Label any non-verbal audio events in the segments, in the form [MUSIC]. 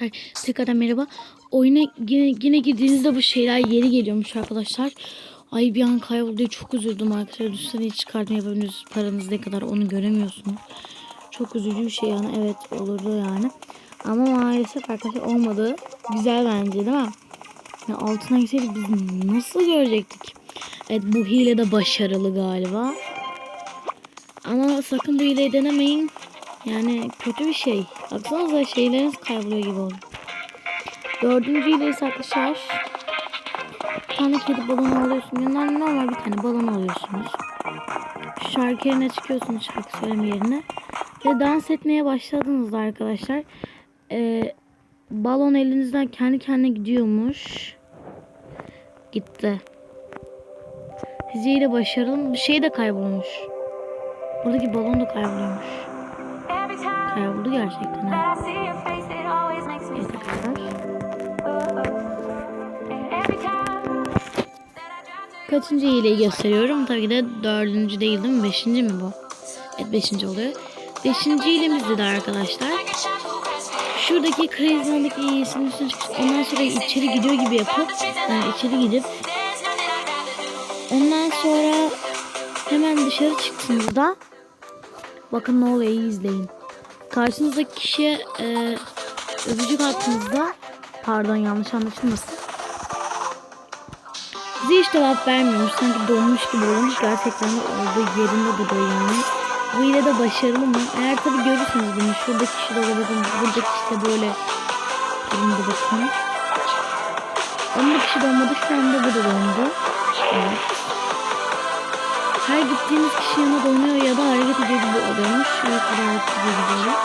Ay, Tekrardan merhaba. Oyuna yine, yine girdiğinizde bu şeyler yeri geliyormuş arkadaşlar. Ay bir an kayboldu çok üzüldüm arkadaşlar. Hiç çıkartma yapamıyorsunuz. Paranız ne kadar onu göremiyorsunuz. Çok üzücü bir şey yani. Evet olurdu yani. Ama maalesef arkadaşlar olmadı. Güzel bence değil mi? Ya altına gitseydik biz nasıl görecektik? Evet bu hile de başarılı galiba. Ama sakın bu hileyi denemeyin. Yani kötü bir şey. Baksanıza şeyleriniz kayboluyor gibi oldu. Dördüncü ile ise arkadaşlar bir tane kedi balonu alıyorsun. Yanlarına normal bir tane balon alıyorsunuz. Şarkı yerine çıkıyorsunuz şarkı söyleme yerine. Ve dans etmeye başladığınızda arkadaşlar e, balon elinizden kendi kendine gidiyormuş. Gitti. Sizce ile başarılı bir şey de kaybolmuş. Buradaki balon da kayboluyormuş. Gerçekten. ha. Evet arkadaşlar. Kaçıncı hileyi gösteriyorum? Tabii ki de dördüncü değil değil mi? Beşinci mi bu? Evet beşinci oluyor. Beşinci hilemizde de arkadaşlar. Şuradaki Crazy'deki iyisinin üstüne çıkıp ondan sonra içeri gidiyor gibi yapıp yani içeri gidip ondan sonra hemen dışarı çıktığınızda bakın ne oluyor iyi izleyin. Karşınızdaki kişiye e, öpücük attığınızda pardon yanlış anlaşılmasın. Bize hiç cevap vermiyormuş. Sanki donmuş gibi olmuş. Gerçekten de olduğu yerinde duruyor yani. Bu ile de başarılı mı? Eğer tabi görürseniz bunu. Şuradaki kişi de bakın. Buradaki kişi de böyle. Durumda bakın. Onun kişi donmadı. Şu anda bu da kişi yana donuyor ya da hareket ediyor gibi oluyormuş. Evet hareket ediyor gibi oluyor.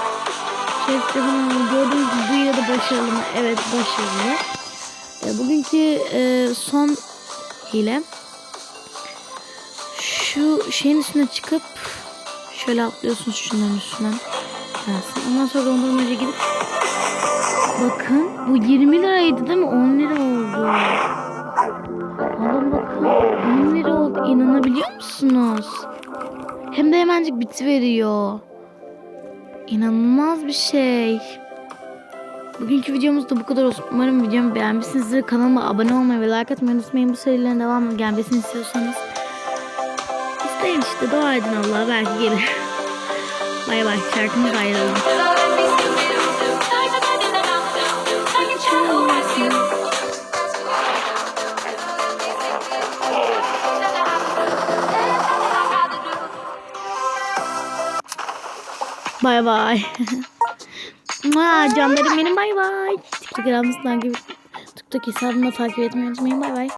Cehan gördüğünüz gibi bu de başarılı mı? Evet başarılı. E, bugünkü e, son hile. Şu şeyin üstüne çıkıp şöyle atlıyorsunuz şunların üstünden. Ondan sonra dondurmacıya gidip bakın bu 20 liraydı değil mi? 10 lira oldu. Hem de hemencik bitiveriyor. İnanılmaz bir şey. Bugünkü videomuz da bu kadar olsun. Umarım videomu beğenmişsinizdir. Kanalıma abone olmayı ve like atmayı unutmayın. Bu serilerin devamı gelmesini istiyorsanız. İsteyin işte dua edin Allah'a belki gelir. [LAUGHS] bay bay. Şarkımız ayrıldı. Bay bay. [LAUGHS] Canlarım benim bay bay. Hesabımdan gibi TikTok hesabımda takip etmeyi unutmayın. Bay bay.